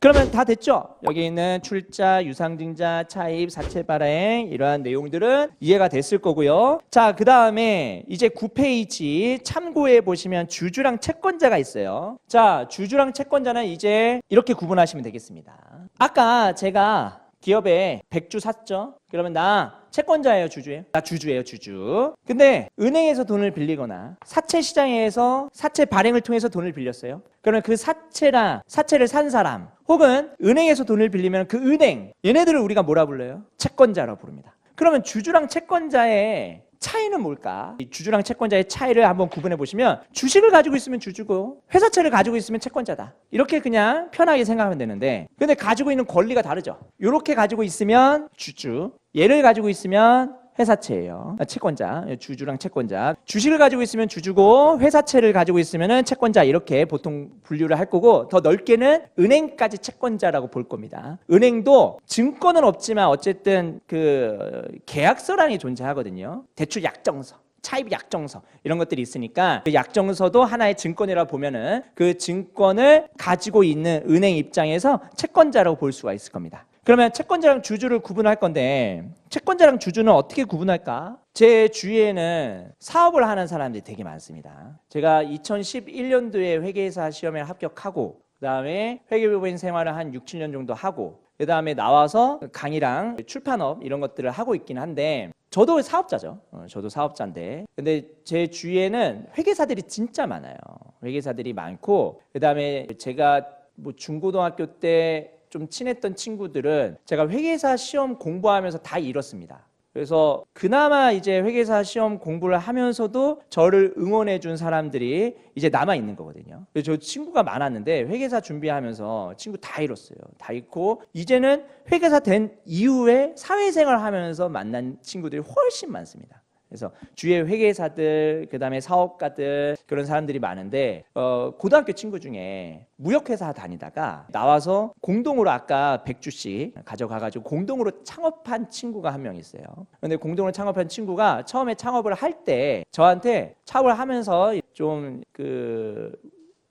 그러면 다 됐죠? 여기 있는 출자, 유상증자, 차입, 사채 발행 이러한 내용들은 이해가 됐을 거고요. 자, 그 다음에 이제 9페이지 참고해 보시면 주주랑 채권자가 있어요. 자, 주주랑 채권자는 이제 이렇게 구분하시면 되겠습니다. 아까 제가 기업에 100주 샀죠? 그러면 나 채권자예요, 주주예요? 나 주주예요, 주주. 근데 은행에서 돈을 빌리거나 사채 시장에서 사채 발행을 통해서 돈을 빌렸어요. 그러면 그 사채나 사채를 산 사람 혹은 은행에서 돈을 빌리면 그 은행 얘네들을 우리가 뭐라 불러요? 채권자라 부릅니다. 그러면 주주랑 채권자의 차이는 뭘까? 이 주주랑 채권자의 차이를 한번 구분해 보시면 주식을 가지고 있으면 주주고 회사채를 가지고 있으면 채권자다. 이렇게 그냥 편하게 생각하면 되는데 근데 가지고 있는 권리가 다르죠. 이렇게 가지고 있으면 주주, 얘를 가지고 있으면 회사채예요. 아, 채권자, 주주랑 채권자. 주식을 가지고 있으면 주주고 회사채를 가지고 있으면 채권자 이렇게 보통 분류를 할 거고 더 넓게는 은행까지 채권자라고 볼 겁니다. 은행도 증권은 없지만 어쨌든 그 계약서란이 존재하거든요. 대출 약정서. 차입 약정서 이런 것들이 있으니까 그 약정서도 하나의 증권이라 보면은 그 증권을 가지고 있는 은행 입장에서 채권자라고 볼 수가 있을 겁니다. 그러면 채권자랑 주주를 구분할 건데 채권자랑 주주는 어떻게 구분할까? 제 주위에는 사업을 하는 사람들이 되게 많습니다. 제가 2011년도에 회계사 시험에 합격하고 그다음에 회계법인 생활을 한 6, 7년 정도 하고 그다음에 나와서 강의랑 출판업 이런 것들을 하고 있긴 한데 저도 사업자죠. 어, 저도 사업자인데 근데 제 주위에는 회계사들이 진짜 많아요. 회계사들이 많고 그다음에 제가 뭐 중고등학교 때 좀 친했던 친구들은 제가 회계사 시험 공부하면서 다 잃었습니다. 그래서 그나마 이제 회계사 시험 공부를 하면서도 저를 응원해 준 사람들이 이제 남아 있는 거거든요. 그래서 저 친구가 많았는데 회계사 준비하면서 친구 다 잃었어요. 다 잃고 이제는 회계사 된 이후에 사회생활 하면서 만난 친구들이 훨씬 많습니다. 그래서 주위에 회계사들, 그다음에 사업가들 그런 사람들이 많은데 어, 고등학교 친구 중에 무역회사 다니다가 나와서 공동으로 아까 100주씩 가져가가지고 공동으로 창업한 친구가 한 명 있어요. 근데 공동으로 창업한 친구가 처음에 창업을 할 때 저한테 창업을 하면서 좀그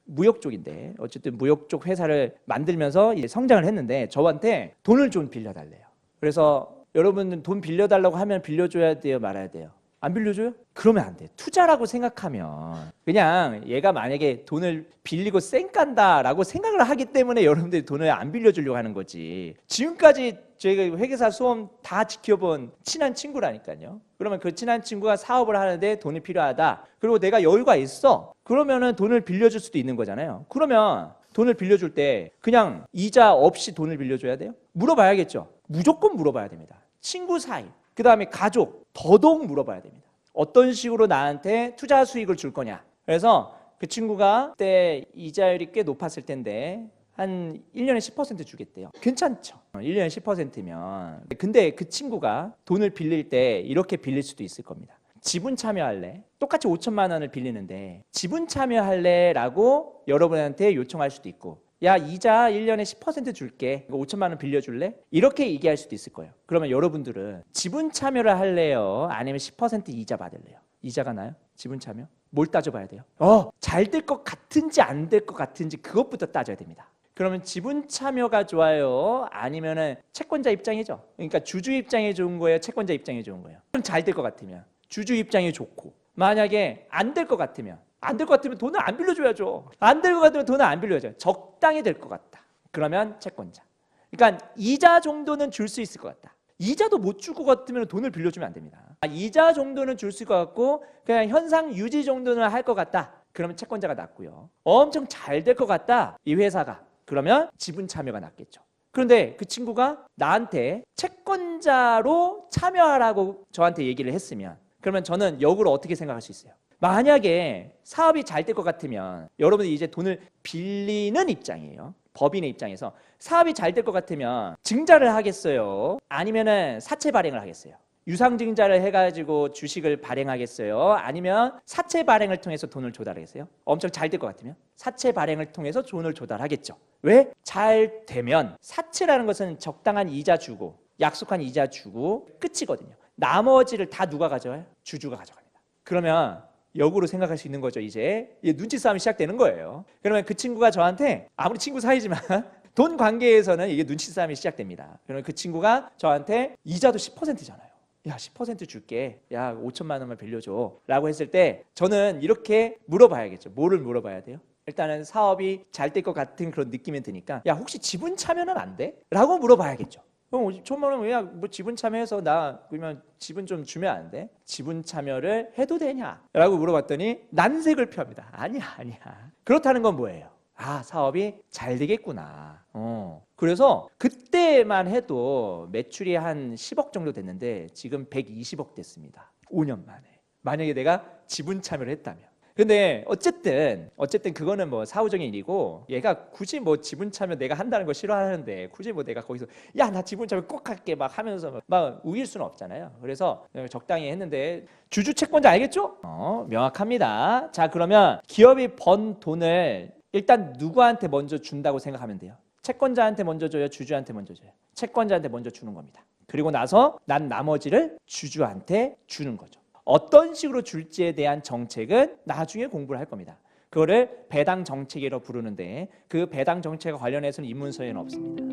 무역 쪽인데 어쨌든 무역 쪽 회사를 만들면서 이제 성장을 했는데 저한테 돈을 좀 빌려달래요. 그래서 여러분은 돈 빌려달라고 하면 빌려줘야 돼요, 말아야 돼요. 안 빌려줘요? 그러면 안 돼. 투자라고 생각하면 그냥 얘가 만약에 돈을 빌리고 쌩 깐다라고 생각을 하기 때문에 여러분들이 돈을 안 빌려주려고 하는 거지. 지금까지 저희가 회계사 수험 다 지켜본 친한 친구라니까요. 그러면 그 친한 친구가 사업을 하는데 돈이 필요하다. 그리고 내가 여유가 있어. 그러면은 돈을 빌려줄 수도 있는 거잖아요. 그러면 돈을 빌려줄 때 그냥 이자 없이 돈을 빌려줘야 돼요? 물어봐야겠죠. 무조건 물어봐야 됩니다. 친구 사이, 그 다음에 가족, 더더욱 물어봐야 됩니다. 어떤 식으로 나한테 투자 수익을 줄 거냐. 그래서 그 친구가 그때 이자율이 꽤 높았을 텐데 한 1년에 10% 주겠대요. 괜찮죠. 1년에 10%면. 근데 그 친구가 돈을 빌릴 때 이렇게 빌릴 수도 있을 겁니다. 지분 참여할래? 똑같이 5천만 원을 빌리는데 지분 참여할래라고 여러분한테 요청할 수도 있고 야 이자 1년에 10% 줄게 이거 5천만 원 빌려줄래? 이렇게 얘기할 수도 있을 거예요 그러면 여러분들은 지분 참여를 할래요? 아니면 10% 이자 받을래요? 이자가 나요? 지분 참여? 뭘 따져봐야 돼요? 어, 잘 될 것 같은지 안 될 것 같은지 그것부터 따져야 됩니다 그러면 지분 참여가 좋아요? 아니면은 채권자 입장이죠. 그러니까 주주 입장에 좋은 거예요? 채권자 입장에 좋은 거예요? 그럼 잘 될 것 같으면 주주 입장이 좋고 만약에 안 될 것 같으면 안 될 것 같으면 돈을 안 빌려줘야죠. 안 될 것 같으면 돈을 안 빌려줘요. 적당히 될 것 같다. 그러면 채권자. 그러니까 이자 정도는 줄 수 있을 것 같다. 이자도 못 줄 것 같으면 돈을 빌려주면 안 됩니다. 아, 이자 정도는 줄 수 있을 것 같고 그냥 현상 유지 정도는 할 것 같다. 그러면 채권자가 낫고요. 엄청 잘 될 것 같다. 이 회사가. 그러면 지분 참여가 낫겠죠. 그런데 그 친구가 나한테 채권자로 참여하라고 저한테 얘기를 했으면 그러면 저는 역으로 어떻게 생각할 수 있어요? 만약에 사업이 잘 될 것 같으면 여러분이 이제 돈을 빌리는 입장이에요. 법인의 입장에서 사업이 잘 될 것 같으면 증자를 하겠어요? 아니면은 사채 발행을 하겠어요? 유상증자를 해가지고 주식을 발행하겠어요? 아니면 사채 발행을 통해서 돈을 조달하겠어요? 엄청 잘 될 것 같으면 사채 발행을 통해서 돈을 조달하겠죠. 왜? 잘 되면 사채라는 것은 적당한 이자 주고 약속한 이자 주고 끝이거든요. 나머지를 다 누가 가져와요? 주주가 가져갑니다. 그러면 역으로 생각할 수 있는 거죠. 이제 눈치 싸움이 시작되는 거예요. 그러면 그 친구가 저한테 아무리 친구 사이지만 돈 관계에서는 이게 눈치 싸움이 시작됩니다. 그러면 그 친구가 저한테 이자도 10%잖아요. 야, 10% 줄게. 야, 5천만 원만 빌려줘. 라고 했을 때 저는 이렇게 물어봐야겠죠. 뭐를 물어봐야 돼요? 일단은 사업이 잘 될 것 같은 그런 느낌이 드니까 야, 혹시 지분 참여는 안 돼? 라고 물어봐야겠죠. 그럼 5천만 원 왜야 뭐 지분 참여해서 나 그러면 지분 좀 주면 안 돼? 지분 참여를 해도 되냐? 라고 물어봤더니 난색을 표합니다. 아니야, 아니야. 그렇다는 건 뭐예요? 아, 사업이 잘 되겠구나. 어. 그래서 그때만 해도 매출이 한 10억 정도 됐는데 지금 120억 됐습니다. 5년 만에. 만약에 내가 지분 참여를 했다면. 근데 어쨌든 어쨌든 그거는 뭐 사후적인 일이고 얘가 굳이 뭐 지분 참여 내가 한다는 거 싫어하는데 굳이 뭐 내가 거기서 야 나 지분 참여 꼭 할게 막 하면서 막- 막 우길 수는 없잖아요. 그래서 적당히 했는데 주주 채권자 알겠죠? 어, 명확합니다. 자 그러면 기업이 번 돈을 일단 누구한테 먼저 준다고 생각하면 돼요. 채권자한테 먼저 줘요, 주주한테 먼저 줘요. 채권자한테 먼저 주는 겁니다. 그리고 나서 난 나머지를 주주한테 주는 거죠. 어떤 식으로 줄지에 대한 정책은 나중에 공부를 할 겁니다. 그거를 배당 정책이라고 부르는데 그 배당 정책과 관련해서는 입문서에는 없습니다.